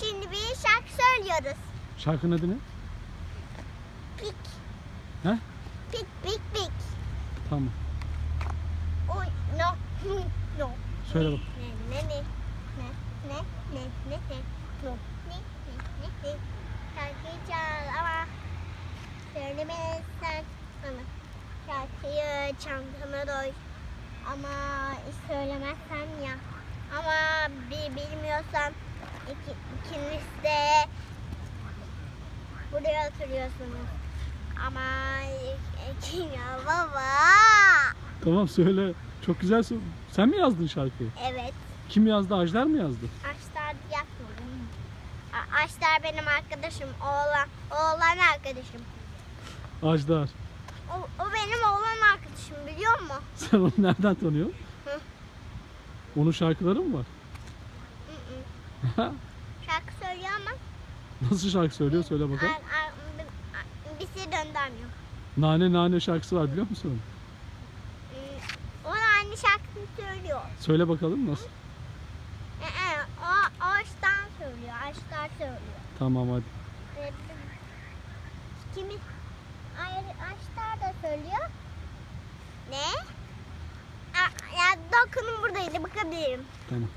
şimdi bir şarkı söylüyoruz. Şarkının adı ne? Pik. He? Pik pik pik. Tamam. Oy no. hı, No. Söyle bak. Ne ne ne. Ne ne ne ne ne. No. Ne ne ne ne. Şarkıyı çal ama söylemezsen sana. Şarkıyı çantana doy. Ama söylemezsen ya. Ama bir bilmiyorsan iki, ikiniz de buraya oturuyorsunuz. Ama iki ya baba. Tamam söyle. Çok güzel. sö- Sen mi yazdın şarkıyı? Evet. Kim yazdı? Ajdar mı yazdı? Aşlar yapmadım. A- Aşlar benim arkadaşım. Oğlan, oğlan arkadaşım. Ajdar. O, o benim oğlan arkadaşım biliyor musun? Sen onu nereden tanıyorsun? Hı. Onun şarkıları mı var? Şarkı söylüyor ama Nasıl şarkı söylüyor? Söyle bakalım. bir, şey döndürmüyor. Nane nane şarkısı var biliyor musun? onu? Hmm, O aynı şarkısını söylüyor. Söyle bakalım nasıl? Ee, o Aşlar söylüyor. Aşlar söylüyor. Tamam hadi. Ee, Kimi? Hayır, Aşlar da söylüyor. Ne? Ya dokunun buradaydı bakabilirim. Tamam.